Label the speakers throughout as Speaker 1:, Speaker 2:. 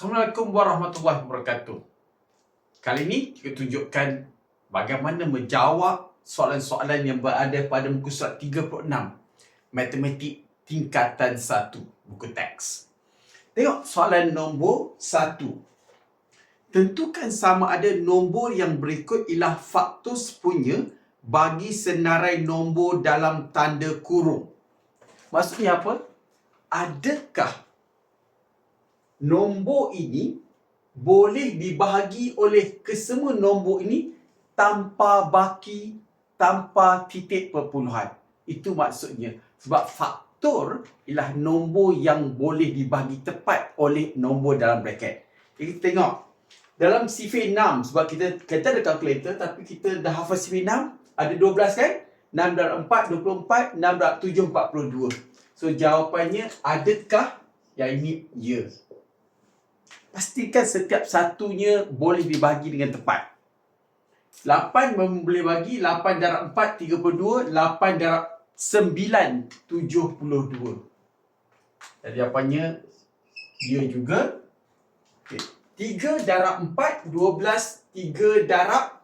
Speaker 1: Assalamualaikum warahmatullahi wabarakatuh. Kali ini kita tunjukkan bagaimana menjawab soalan-soalan yang berada pada muka surat 36 Matematik tingkatan 1 buku teks. Tengok soalan nombor 1. Tentukan sama ada nombor yang berikut ialah faktor sepunya bagi senarai nombor dalam tanda kurung. Maksudnya apa? Adakah nombor ini boleh dibahagi oleh kesemua nombor ini tanpa baki, tanpa titik perpuluhan. Itu maksudnya. Sebab faktor ialah nombor yang boleh dibahagi tepat oleh nombor dalam bracket. Jadi kita tengok. Dalam sifir 6, sebab kita kita ada kalkulator tapi kita dah hafal sifir 6, ada 12 kan? 6 darab 4, 24, 6 darab 7, 42. So jawapannya adakah yang ini ya. Pastikan setiap satunya boleh dibahagi dengan tepat. 8 boleh bagi 8 darab 4 32, 8 darab 9 72. Jadi jawapannya dia juga. Okay. 3 darab 4 12, 3 darab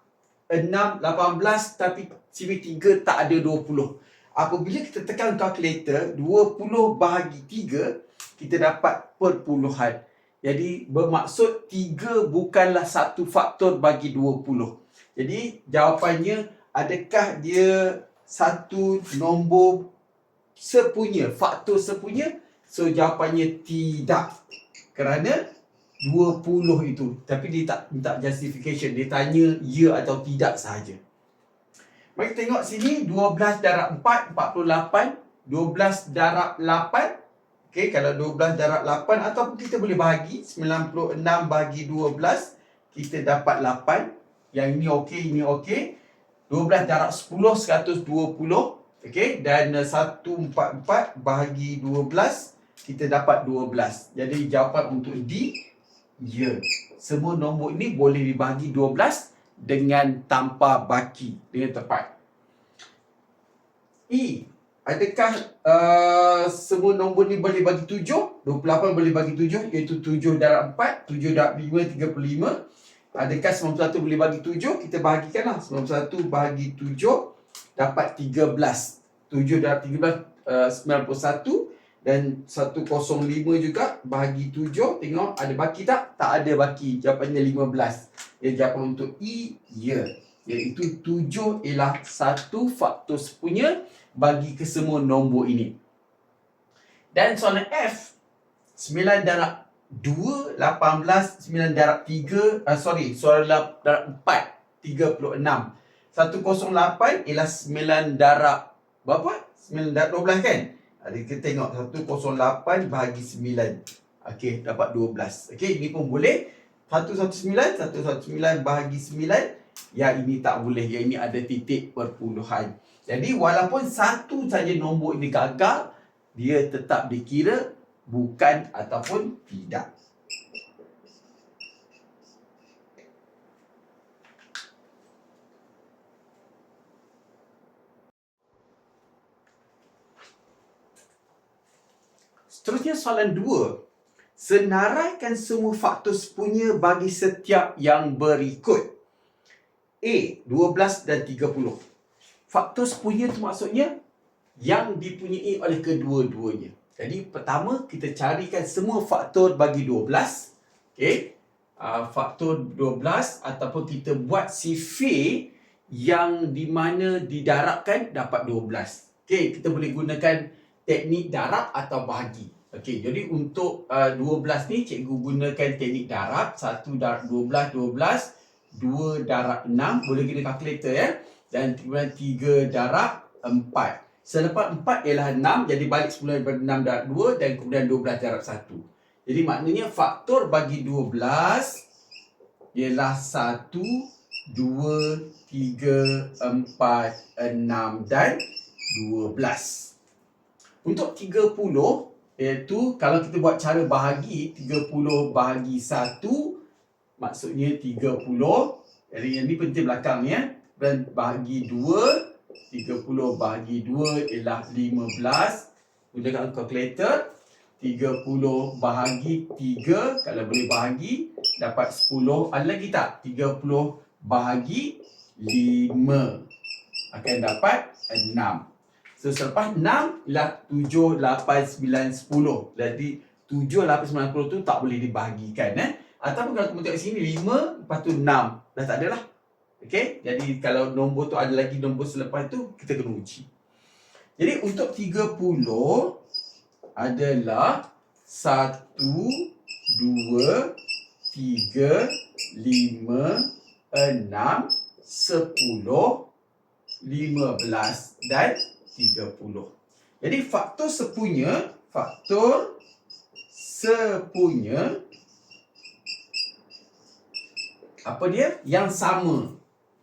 Speaker 1: 6 18 tapi sifir 3 tak ada 20. Apabila kita tekan kalkulator 20 bahagi 3 kita dapat perpuluhan. Jadi bermaksud 3 bukanlah satu faktor bagi 20. Jadi jawapannya adakah dia satu nombor sepunya, faktor sepunya? So jawapannya tidak. Kerana 20 itu. Tapi dia tak minta justification. Dia tanya ya atau tidak sahaja. Mari tengok sini 12 darab 4 48, 12 darab 8 Okey, kalau 12 darab 8 ataupun kita boleh bahagi 96 bagi 12 kita dapat 8. Yang ini okey, ini okey. 12 darab 10 120. Okey, dan 144 bahagi 12 kita dapat 12. Jadi jawapan untuk D ya. Semua nombor ini boleh dibahagi 12 dengan tanpa baki dengan tepat. E Adakah uh, semua nombor ni boleh bagi 7? 28 boleh bagi 7 iaitu 7 darab 4, 7 darab 5, 35. Adakah 91 boleh bagi 7? Kita bahagikanlah. 91 bahagi 7 dapat 13. 7 darab 13, uh, 91. Dan 105 juga bahagi 7. Tengok ada baki tak? Tak ada baki. Jawapannya 15. Jadi jawapan untuk E, ya. Iaitu 7 ialah satu faktor sepunya bagi kesemua nombor ini. Dan soalan F, 9 darab 2, 18, 9 darab 3, uh, sorry, soalan darab 4, 36. 108 ialah 9 darab berapa? 9 darab 12 kan? Jadi kita tengok 108 bahagi 9. Okey, dapat 12. Okey, ini pun boleh. 119, 119 bahagi 9. Ya, ini tak boleh. Ya, ini ada titik perpuluhan. Jadi walaupun satu saja nombor ini gagal, dia tetap dikira bukan ataupun tidak. Seterusnya soalan dua. Senaraikan semua faktor sepunya bagi setiap yang berikut. A. 12 dan 30 faktor sepunya tu maksudnya yang dipunyai oleh kedua-duanya. Jadi pertama kita carikan semua faktor bagi 12. Okey. Uh, faktor 12 ataupun kita buat sifir yang di mana didarabkan dapat 12. Okey, kita boleh gunakan teknik darab atau bahagi. Okey, jadi untuk uh, 12 ni cikgu gunakan teknik darab. 1 darab 12, 12. 2 darab 6. Boleh guna kalkulator ya dan kemudian 3 darab 4. Selepas 4 ialah 6, jadi balik semula daripada 6 darab 2 dan kemudian 12 darab 1. Jadi maknanya faktor bagi 12 ialah 1, 2, 3, 4, 6 dan 12. Untuk 30, iaitu kalau kita buat cara bahagi, 30 bahagi 1, maksudnya 30. Jadi yang ni penting belakang ni ya dan bahagi 2 30 bahagi 2 ialah 15 gunakan calculator 30 bahagi 3 kalau boleh bahagi dapat 10 ada lagi tak? 30 bahagi 5 akan dapat 6 so selepas 6 ialah 7 8 9 10 jadi 7 8 9 10 tu tak boleh dibahagikan eh ataupun kalau kamu tengok sini 5 lepas tu 6 dah tak ada lah. Okey? Jadi kalau nombor tu ada lagi nombor selepas tu kita kena uji. Jadi untuk 30 adalah satu, dua, tiga, lima, enam, sepuluh, lima belas dan tiga puluh. Jadi faktor sepunya, faktor sepunya apa dia? Yang sama.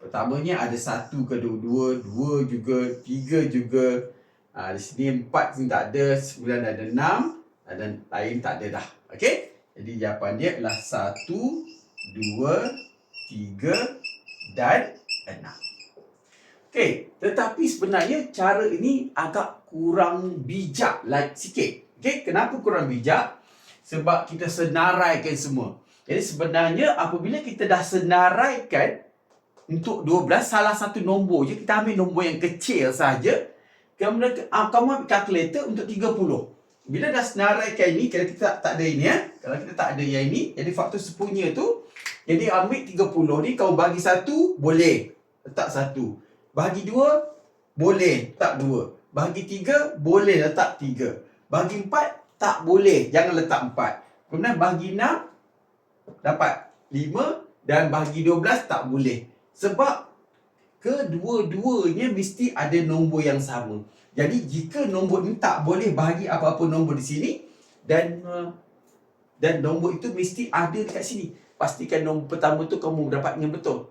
Speaker 1: Pertamanya ada satu kedua-dua, dua juga, tiga juga, Ha, di sini empat sini tak ada, sembilan ada enam dan lain tak ada dah. Okey? Jadi jawapan dia adalah satu, dua, tiga dan enam. Okey, tetapi sebenarnya cara ini agak kurang bijak like sikit. Okey, kenapa kurang bijak? Sebab kita senaraikan semua. Jadi sebenarnya apabila kita dah senaraikan untuk 12 salah satu nombor je kita ambil nombor yang kecil saja Kemudian uh, kamu ambil kalkulator untuk 30. Bila dah senaraikan ini, kalau kita tak, tak ada ini ya. Kalau kita tak ada yang ini, jadi faktor sepunya tu, jadi ambil 30 ni, kau bagi satu, boleh. Letak satu. Bagi dua, boleh. Letak dua. Bagi tiga, boleh letak tiga. Bagi empat, tak boleh. Jangan letak empat. Kemudian bagi enam, dapat lima. Dan bagi dua belas, tak boleh. Sebab kedua-duanya mesti ada nombor yang sama. Jadi jika nombor ini tak boleh bahagi apa-apa nombor di sini dan uh, dan nombor itu mesti ada dekat sini. Pastikan nombor pertama tu kamu dapatnya betul.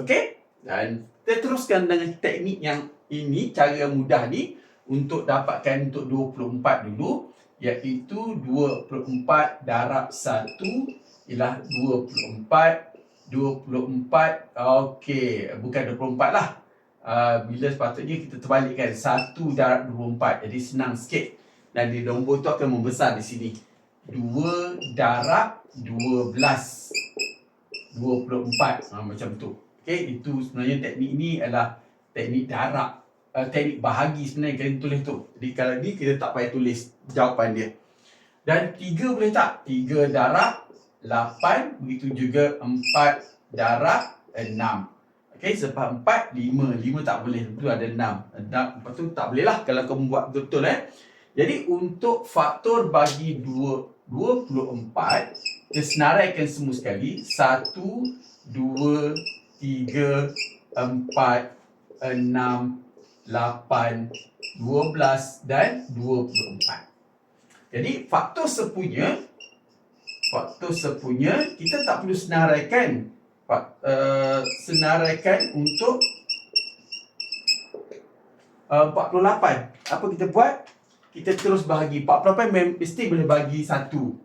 Speaker 1: Okey? Dan kita teruskan dengan teknik yang ini, cara yang mudah ni untuk dapatkan untuk 24 dulu iaitu 24 darab 1 ialah 24 24 Okey Bukan 24 lah. Uh, Bila sepatutnya kita terbalikkan 1 darab 24 Jadi senang sikit. Dan di nombor tu akan membesar di sini. 2 darab 12 24 ha, Macam tu. Okey Itu sebenarnya teknik ni adalah Teknik darab uh, Teknik bahagi sebenarnya Kalian tulis tu. Jadi kalau ni kita tak payah tulis Jawapan dia. Dan 3 boleh tak? 3 darab 8 begitu juga 4 darab 6 okey sebab 4 5 5 tak boleh itu ada 6 lepas tu tak boleh lah kalau kamu buat betul eh. Jadi untuk faktor bagi 2 24 kita senaraikan semua sekali. 1 2 3 4 6 8 12 dan 24 jadi faktor sepunya faktor sepunya kita tak perlu senaraikan. Uh, senaraikan untuk uh, 48 apa kita buat? Kita terus bahagi 48 mesti boleh bagi satu.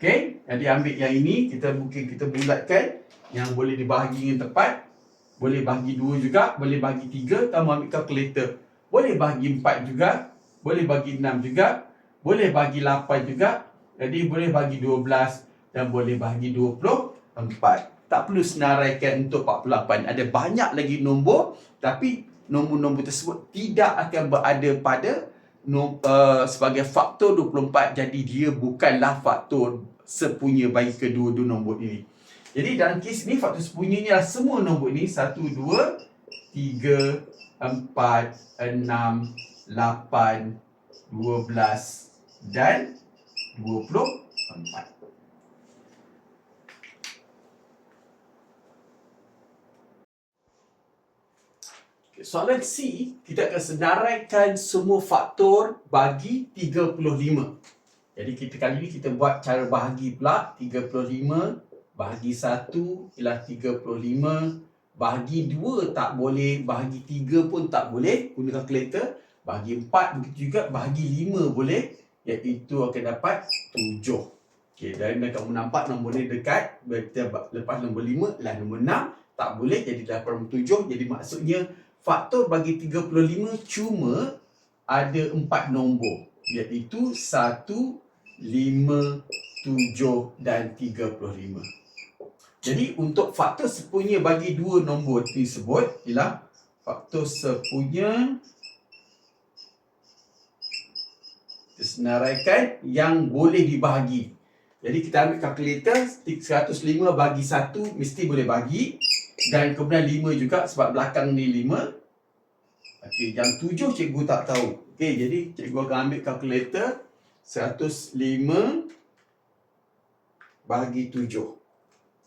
Speaker 1: Okey? Jadi ambil yang ini kita mungkin kita bulatkan. Yang boleh dibahagi dengan tepat. Boleh bahagi dua juga boleh bahagi tiga kamu ambil kalkulator boleh bahagi empat juga boleh bagi enam juga boleh bagi lapan juga jadi boleh bagi 12 dan boleh bagi 24. Tak perlu senaraikan untuk 48. Ada banyak lagi nombor tapi nombor-nombor tersebut tidak akan berada pada uh, sebagai faktor 24. Jadi dia bukanlah faktor sepunya bagi kedua-dua nombor ini. Jadi dalam kes ini faktor ni adalah semua nombor ini 1, 2, 3, 4, 6, 8, 12 dan 24. Soalan C, kita akan senaraikan semua faktor bagi 35. Jadi kita kali ini kita buat cara bahagi pula 35 bahagi 1 ialah 35 bahagi 2 tak boleh bahagi 3 pun tak boleh guna kalkulator bahagi 4 begitu juga bahagi 5 boleh iaitu akan dapat 7. Okey, dan kamu nampak nombor ni dekat, kita lepas nombor 5 ialah nombor 6, tak boleh jadi 87. Jadi maksudnya faktor bagi 35 cuma ada 4 nombor. iaitu 1, 5, 7 dan 35. Jadi untuk faktor sepunya bagi dua nombor tersebut ialah faktor sepunya senaraikan yang boleh dibahagi. Jadi kita ambil kalkulator 105 bagi 1 mesti boleh bagi dan kemudian 5 juga sebab belakang ni 5. Okey, yang 7 cikgu tak tahu. Okey, jadi cikgu akan ambil kalkulator 105 bagi 7.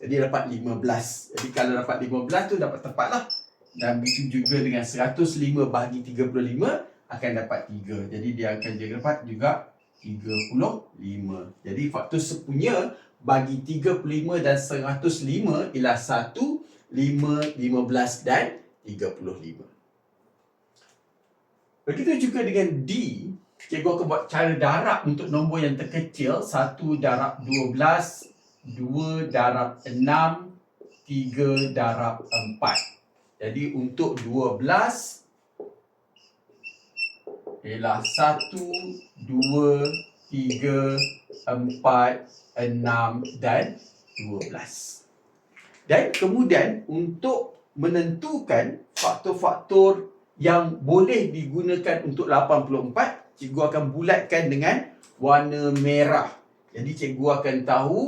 Speaker 1: Jadi dapat 15. Jadi kalau dapat 15 tu dapat tepat lah. Dan begitu juga dengan 105 bagi 35 akan dapat 3. Jadi dia akan jadi dapat juga 35. Jadi faktor sepunya bagi 35 dan 105 ialah 1, 5, 15 dan 35. Begitu juga dengan D, cikgu akan buat cara darab untuk nombor yang terkecil. 1 darab 12, 2 darab 6, 3 darab 4. Jadi untuk 12 ialah 1, 2, 3, 4, 6 dan 12. Dan kemudian untuk menentukan faktor-faktor yang boleh digunakan untuk 84, cikgu akan bulatkan dengan warna merah. Jadi cikgu akan tahu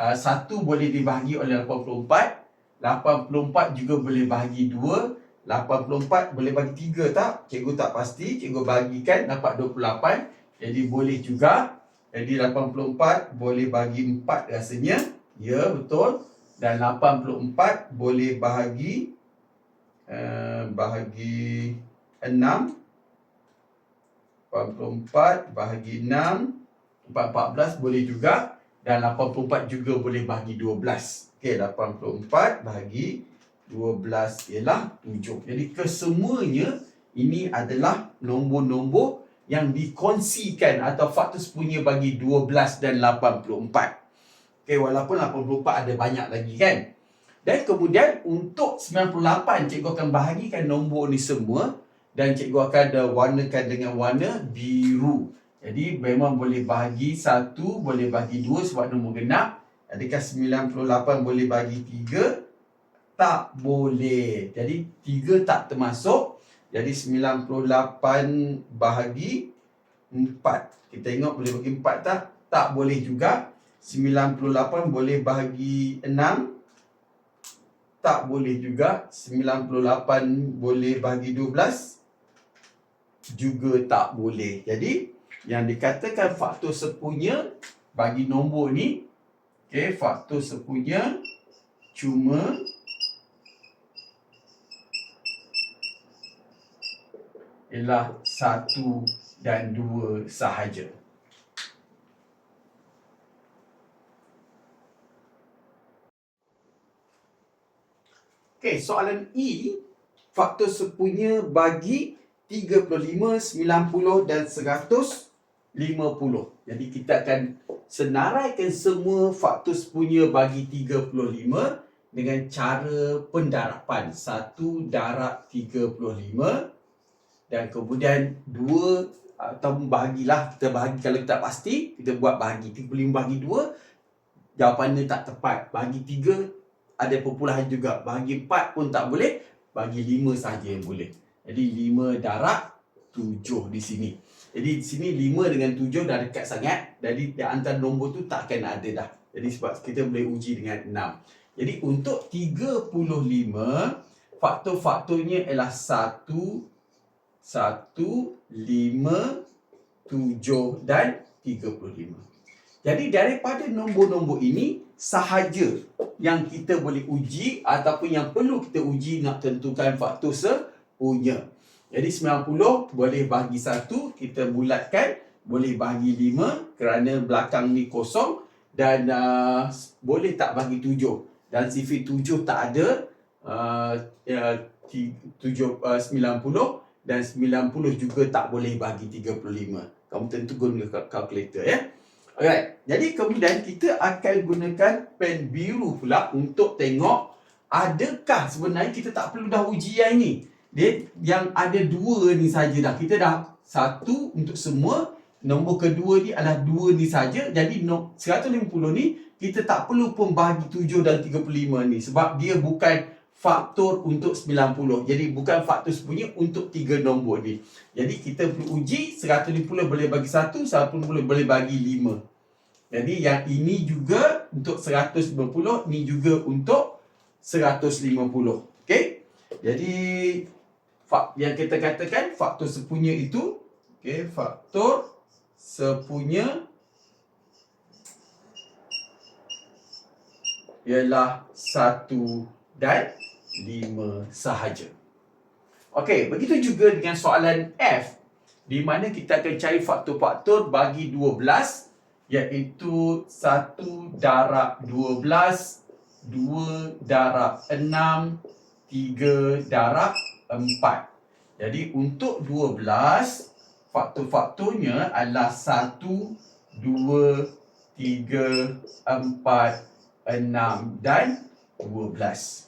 Speaker 1: uh, satu boleh dibahagi oleh 84, 84 juga boleh bahagi 2, 84 boleh bagi 3 tak? Cikgu tak pasti, cikgu bagikan dapat 28. Jadi boleh juga. Jadi 84 boleh bagi 4 rasanya. Ya, betul. Dan 84 boleh bahagi Eh, bahagi 6 44 bahagi 6 14 boleh juga dan 84 juga boleh bahagi 12 okey 84 bahagi 12 ialah 7 jadi kesemuanya ini adalah nombor-nombor yang dikongsikan atau faktor sepunya bagi 12 dan 84 okey walaupun 84 ada banyak lagi kan dan kemudian untuk 98 cikgu akan bahagikan nombor ni semua dan cikgu akan ada warnakan dengan warna biru. Jadi memang boleh bahagi satu, boleh bahagi dua sebab nombor genap. Adakah 98 boleh bagi tiga? Tak boleh. Jadi tiga tak termasuk. Jadi 98 bahagi empat. Kita tengok boleh bagi empat tak? Tak boleh juga. 98 boleh bahagi enam tak boleh juga 98 boleh bagi 12 juga tak boleh jadi yang dikatakan faktor sepunya bagi nombor ni okey faktor sepunya cuma ialah satu dan dua sahaja. Okey, soalan E, faktor sepunya bagi 35, 90 dan 150. Jadi kita akan senaraikan semua faktor sepunya bagi 35 dengan cara pendarapan. Satu darab 35 dan kemudian dua atau bahagilah kita bahagi kalau kita pasti kita buat bahagi 35 bahagi 2 jawapannya tak tepat bahagi 3 ada perpuluhan juga. Bagi empat pun tak boleh, bagi lima sahaja yang boleh. Jadi lima darab tujuh di sini. Jadi di sini lima dengan tujuh dah dekat sangat. Jadi di antara nombor tu tak akan ada dah. Jadi sebab kita boleh uji dengan enam. Jadi untuk tiga puluh lima, faktor-faktornya ialah satu, satu, lima, tujuh dan tiga puluh lima. Jadi daripada nombor-nombor ini sahaja yang kita boleh uji ataupun yang perlu kita uji nak tentukan faktor sepunya. Jadi 90 boleh bagi 1, kita bulatkan. Boleh bagi 5 kerana belakang ni kosong. Dan uh, boleh tak bagi 7. Dan sifir 7 tak ada. Uh, uh, 7, uh, 90 dan 90 juga tak boleh bagi 35. Kamu tentu guna kalkulator ya. Alright. Jadi kemudian kita akan gunakan pen biru pula untuk tengok adakah sebenarnya kita tak perlu dah uji yang ni. Dia yang ada dua ni saja dah. Kita dah satu untuk semua nombor kedua ni adalah dua ni saja. Jadi no, 150 ni kita tak perlu pun bahagi 7 dan 35 ni sebab dia bukan faktor untuk 90. Jadi bukan faktor sepunya untuk tiga nombor ni. Jadi kita perlu uji 150 boleh bagi 1, 150 boleh bagi 5. Jadi yang ini juga untuk 150, ni juga untuk 150. Okey? Jadi yang kita katakan faktor sepunya itu okey, faktor sepunya ialah 1 dan 5 sahaja. Okey, begitu juga dengan soalan F di mana kita akan cari faktor-faktor bagi 12 iaitu 1 darab 12, 2 darab 6, 3 darab 4. Jadi untuk 12 faktor-faktornya adalah 1, 2, 3, 4, 6 dan 12.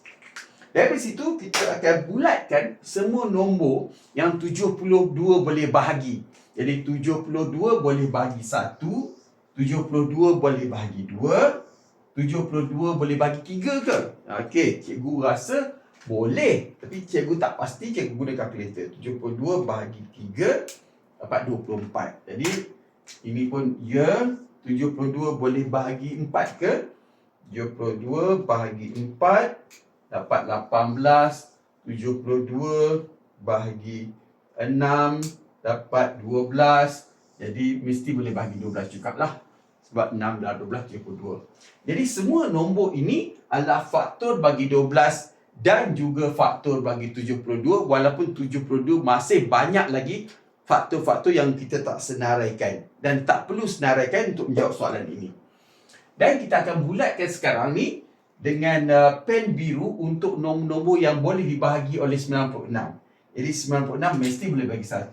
Speaker 1: Dari situ kita akan bulatkan semua nombor yang 72 boleh bahagi. Jadi 72 boleh bahagi 1, 72 boleh bahagi 2, 72 boleh bagi 3 ke? Okey, cikgu rasa boleh. Tapi cikgu tak pasti cikgu guna kalkulator. 72 bahagi 3 dapat 24. Jadi ini pun ya 72 boleh bahagi 4 ke? 72 bahagi 4 dapat 18 72 bahagi 6 dapat 12 jadi mesti boleh bahagi 12 juga lah. Sebab 6 dan 12 72 jadi semua nombor ini adalah faktor bagi 12 dan juga faktor bagi 72 walaupun 72 masih banyak lagi faktor-faktor yang kita tak senaraikan dan tak perlu senaraikan untuk menjawab soalan ini. Dan kita akan bulatkan sekarang ni dengan uh, pen biru untuk nombor-nombor yang boleh dibahagi oleh 96. Jadi 96 mesti boleh bagi 1,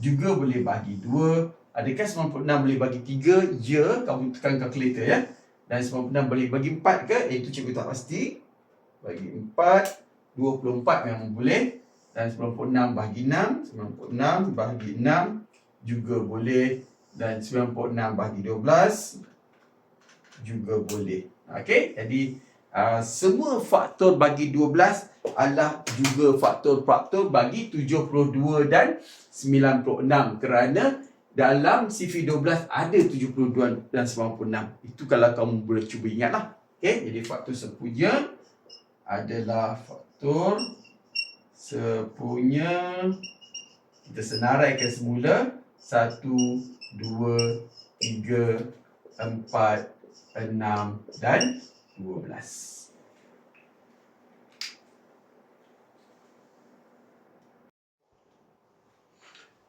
Speaker 1: juga boleh bagi 2. Adakah 96 boleh bagi 3? Ya, kamu tekan kalkulator ya. Dan 96 boleh bagi 4 ke? Itu cikgu tak pasti. Bagi 4, 24 memang boleh. Dan 96 bagi 6, 96 bagi 6 juga boleh. Dan 96 bagi 12 juga boleh. Okey, jadi uh, semua faktor bagi 12 adalah juga faktor-faktor bagi 72 dan 96 kerana dalam CV12 ada 72 dan 96. Itu kalau kamu boleh cuba ingatlah. Okey, jadi faktor sepunya adalah faktor sepunya kita senaraikan semula 1 2 3 4 6 dan 12.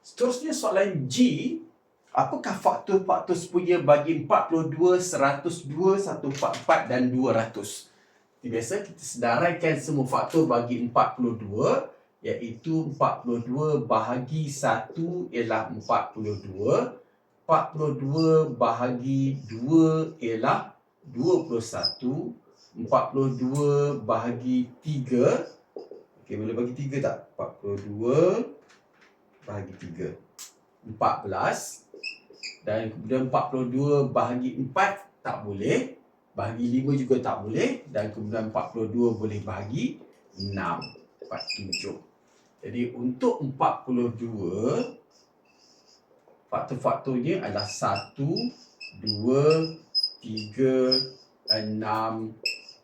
Speaker 1: Seterusnya soalan G, apakah faktor-faktor sepunya bagi 42, 102, 144 dan 200? Biasa kita sedaraikan semua faktor bagi 42 iaitu 42 bahagi 1 ialah 42 42 bahagi 2 ialah 21 42 bahagi 3 Okey boleh bagi 3 tak? 42 bahagi 3 14 dan kemudian 42 bahagi 4 tak boleh. Bahagi 5 juga tak boleh dan kemudian 42 boleh bahagi 6 dapat 7 jadi untuk 42 faktor-faktornya adalah 1, 2, 3, 6,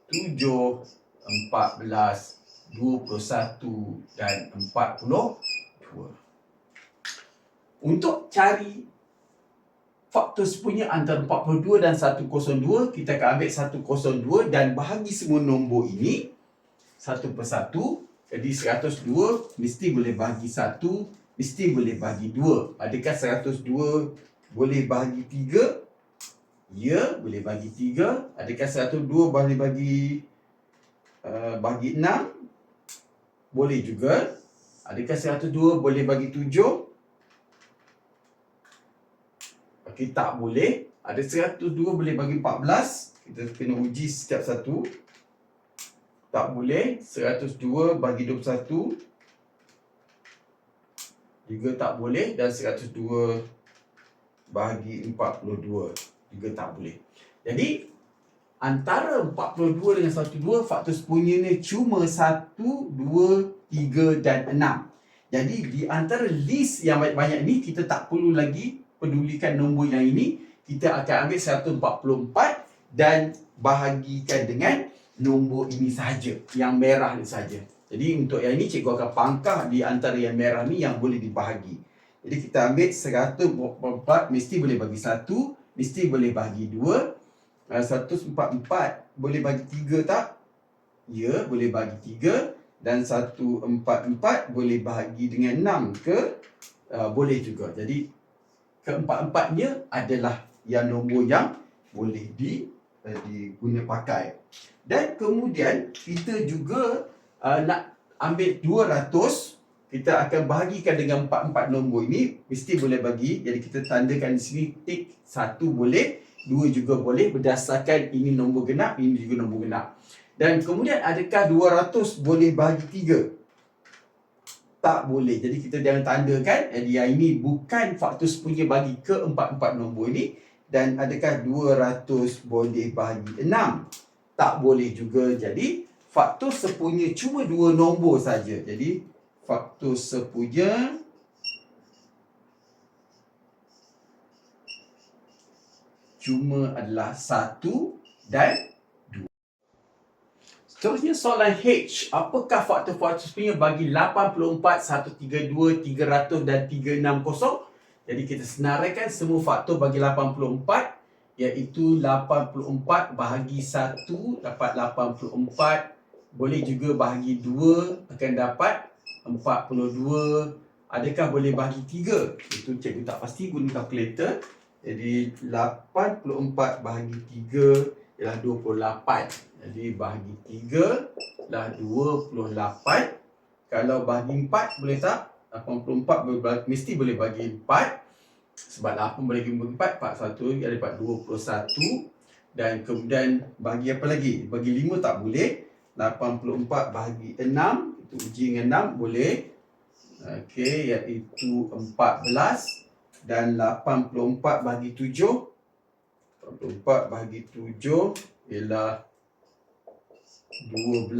Speaker 1: 7, 14, 21 dan 42. Untuk cari faktor sepunya antara 42 dan 102, kita akan ambil 102 dan bahagi semua nombor ini satu persatu. Jadi 102 mesti boleh bagi 1 mesti boleh bagi 2. Adakah 102 boleh bagi 3? Ya, boleh bagi 3. Adakah 102 boleh bagi uh, bagi 6? Boleh juga. Adakah 102 boleh bagi 7? Okey, tak boleh. Ada 102 boleh bagi 14. Kita kena uji setiap satu. Tak boleh. 102 bagi 21 juga tak boleh dan 102 bahagi 42 juga tak boleh. Jadi antara 42 dengan 12 faktor sepunyanya cuma 1, 2, 3 dan 6. Jadi di antara list yang banyak-banyak ni kita tak perlu lagi pedulikan nombor yang ini. Kita akan ambil 144 dan bahagikan dengan nombor ini sahaja. Yang merah ni sahaja. Jadi untuk yang ini cikgu akan pangkah di antara yang merah ni yang boleh dibahagi. Jadi kita ambil 144 mesti boleh bagi 1, mesti boleh bagi 2. 144 boleh bagi 3 tak? Ya, boleh bagi 3 dan 144 boleh bahagi dengan 6 ke? Uh, boleh juga. Jadi keempat-empatnya adalah yang nombor yang boleh di uh, diguna pakai. Dan kemudian kita juga uh, nak ambil 200 kita akan bahagikan dengan empat-empat nombor ini. Mesti boleh bagi. Jadi kita tandakan di sini tik satu boleh dua juga boleh berdasarkan ini nombor genap ini juga nombor genap. Dan kemudian adakah 200 boleh bagi tiga? Tak boleh. Jadi kita jangan tandakan. Jadi yang ini bukan faktor sepunya bagi ke empat-empat nombor ini. Dan adakah 200 boleh bagi enam? Tak boleh juga. Jadi faktor sepunya cuma dua nombor saja. Jadi faktor sepuja cuma adalah satu dan dua. Seterusnya soalan H. Apakah faktor-faktor sepunya bagi 84, 132, 300 dan 360? Jadi kita senaraikan semua faktor bagi 84 iaitu 84 bahagi 1 dapat 84 boleh juga bahagi 2 akan dapat 42 adakah boleh bagi 3 itu cikgu tak pasti guna kalkulator jadi 84 bahagi 3 ialah 28 jadi bahagi 3 ialah 28 kalau bahagi 4 boleh tak? 84 boleh mesti boleh bagi 4 sebab 8 boleh bagi 4 41 ia dapat 21 dan kemudian bagi apa lagi? Bagi 5 tak boleh. 84 bahagi 6 itu uji dengan 6 boleh. Okey, iaitu 14 dan 84 bagi 7. 84 bagi 7 ialah 12.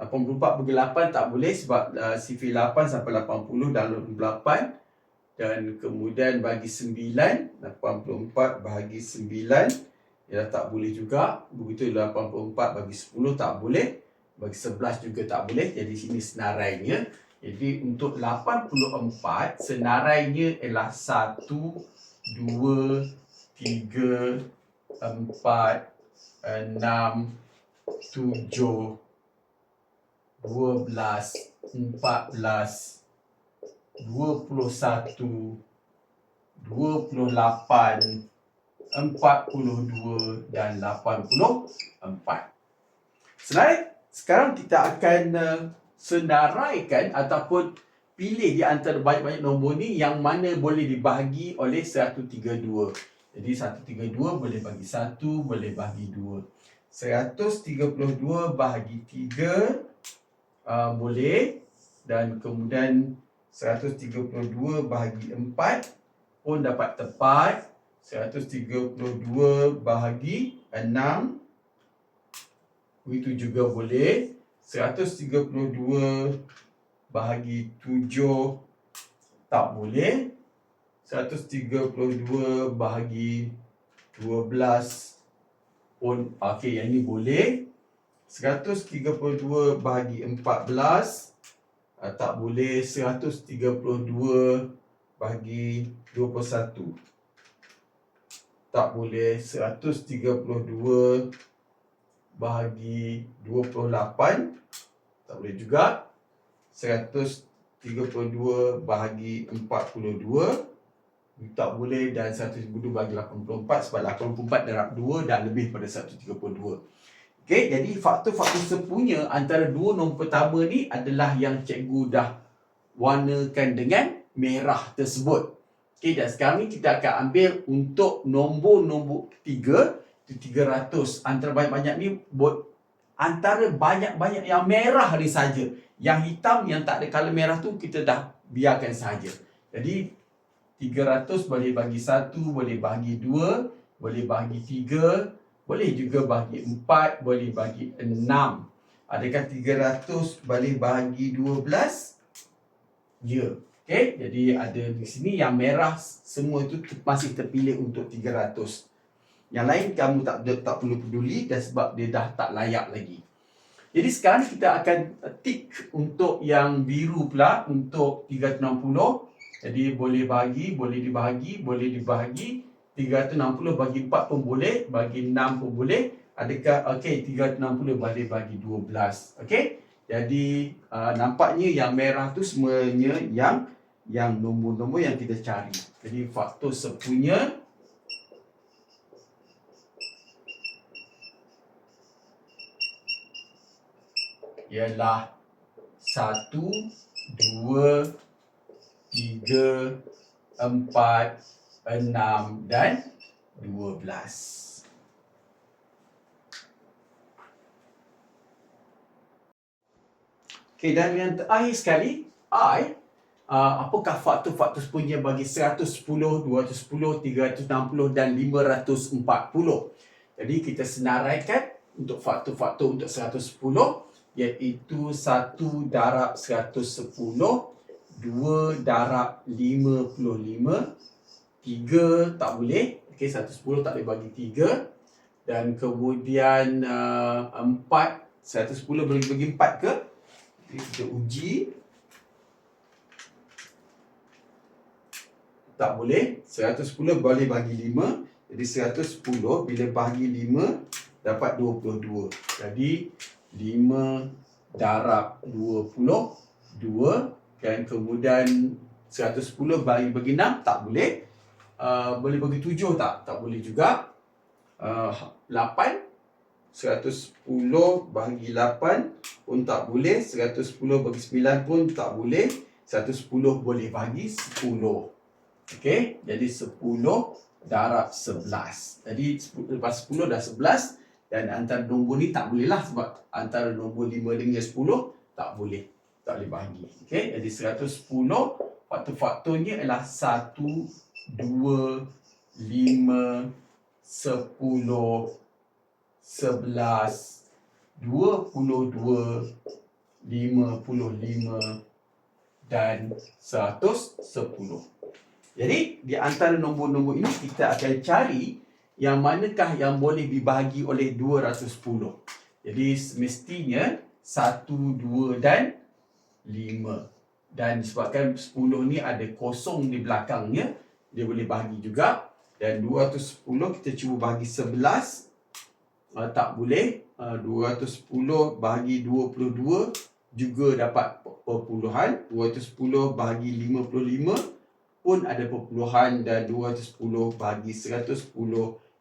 Speaker 1: 84 bagi 8 tak boleh sebab uh, CV 8 sampai 80 dan 8 dan kemudian bagi 9 84 bagi 9 ialah tak boleh juga begitu 84 bagi 10 tak boleh bagi 11 juga tak boleh jadi sini senarainya. Jadi untuk 84 senarainya ialah 1 2 3 4 6 7 12 14 21 28 42 dan 84 Senarai sekarang kita akan uh, senaraikan ataupun pilih di antara banyak-banyak nombor ni yang mana boleh dibahagi oleh 132. Jadi 132 boleh bagi 1, boleh bagi 2. 132 bahagi 3 uh, boleh dan kemudian 132 bahagi 4 pun dapat tepat. 132 bahagi 6 Begitu juga boleh. 132 bahagi 7 tak boleh. 132 bahagi 12 pun okey yang ini boleh. 132 bahagi 14 uh, tak boleh. 132 bahagi 21 tak boleh. 132 bahagi 28 tak boleh juga. 132 bahagi 42 tak boleh. Dan 132 bahagi 84 sebab 84 darab 2 dan lebih pada 132 Okey, jadi faktor-faktor sepunya antara dua nombor pertama ni adalah yang cikgu dah warnakan dengan merah tersebut. Okey, dan sekarang ni kita akan ambil untuk nombor-nombor ketiga. itu 300 antara banyak-banyak ni antara banyak-banyak yang merah ni saja yang hitam yang tak ada color merah tu kita dah biarkan saja jadi 300 boleh bagi 1, boleh bagi 2, boleh bagi 3, boleh juga bagi 4, boleh bagi 6. Adakah 300 boleh bagi 12? Ya. Okay, jadi ada di sini yang merah semua itu masih terpilih untuk 300. Yang lain kamu tak tak perlu peduli dan sebab dia dah tak layak lagi. Jadi sekarang kita akan tick untuk yang biru pula untuk 360. Jadi boleh bagi, boleh dibahagi, boleh dibahagi. 360 bagi 4 pun boleh, bagi 6 pun boleh. Adakah okey 360 boleh bagi 12. Okey? Jadi uh, nampaknya yang merah tu semuanya yang yang nombor-nombor yang kita cari. Jadi faktor sepunya ialah satu, dua, tiga, empat, enam dan dua belas. Okay, dan yang terakhir sekali, I uh, apakah faktor-faktor sepunya bagi 110, 210, 360 dan 540. Jadi kita senaraikan untuk faktor-faktor untuk 110 iaitu 1 darab 110, 2 darab 55, 3 tak boleh. Okey 110 tak boleh bagi 3 dan kemudian uh, 4 110 boleh bagi 4 ke? Kita uji. Tak boleh. 110 boleh bagi 5 jadi 110 bila bahagi 5 dapat 22 jadi 5 darab 20 2 dan kemudian 110 bagi bagi 6 tak boleh. Uh, boleh bagi 7 tak tak boleh juga. Uh, 8 110 bagi 8 pun tak boleh. 110 bagi 9 pun tak boleh. 110 boleh bagi 10 Okey, jadi 10 darab 11. Jadi lepas 10 dah 11 dan antara nombor ni tak boleh lah sebab antara nombor 5 dengan 10 tak boleh. Tak boleh bahagi. Okey, jadi 110 faktor-faktornya ialah 1, 2, 5, 10, 11, 22, 55 dan 110. Jadi di antara nombor-nombor ini kita akan cari yang manakah yang boleh dibahagi oleh 210. Jadi semestinya 1, 2 dan 5. Dan disebabkan 10 ni ada kosong di belakangnya, dia boleh bahagi juga. Dan 210 kita cuba bahagi 11. Uh, tak boleh. Uh, 210 bahagi 22 juga dapat perpuluhan. 210 bahagi 55 pun ada perpuluhan dan 210 bagi 110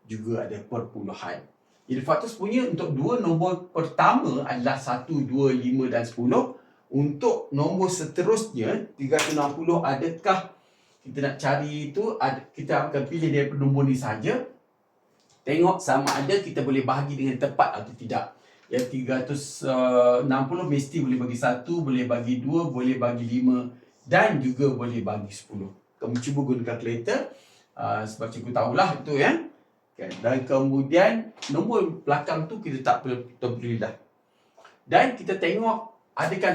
Speaker 1: juga ada perpuluhan. Jadi faktor sepunya untuk dua nombor pertama adalah 1, 2, 5 dan 10. Untuk nombor seterusnya 360 adakah kita nak cari itu kita akan pilih dari nombor ni saja. Tengok sama ada kita boleh bahagi dengan tepat atau tidak. Yang 360 mesti boleh bagi 1, boleh bagi 2, boleh bagi 5 dan juga boleh bagi 10 kamu cuba guna kalkulator uh, sebab cikgu tahulah itu ya okay. dan kemudian nombor belakang tu kita tak perlu terbeli dah dan kita tengok adakah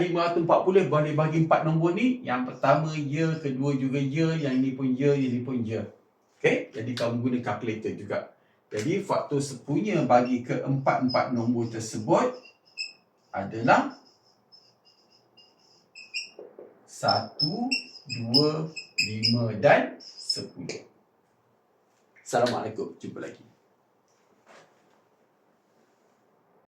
Speaker 1: 540 boleh bagi empat nombor ni? Yang pertama ya. Kedua juga ya. Yang ini pun ya. Yang ini pun ya. Okey? Jadi kamu guna kalkulator juga. Jadi faktor sepunya bagi keempat-empat nombor tersebut adalah satu, dua, lima dan sepuluh. Assalamualaikum. Jumpa lagi.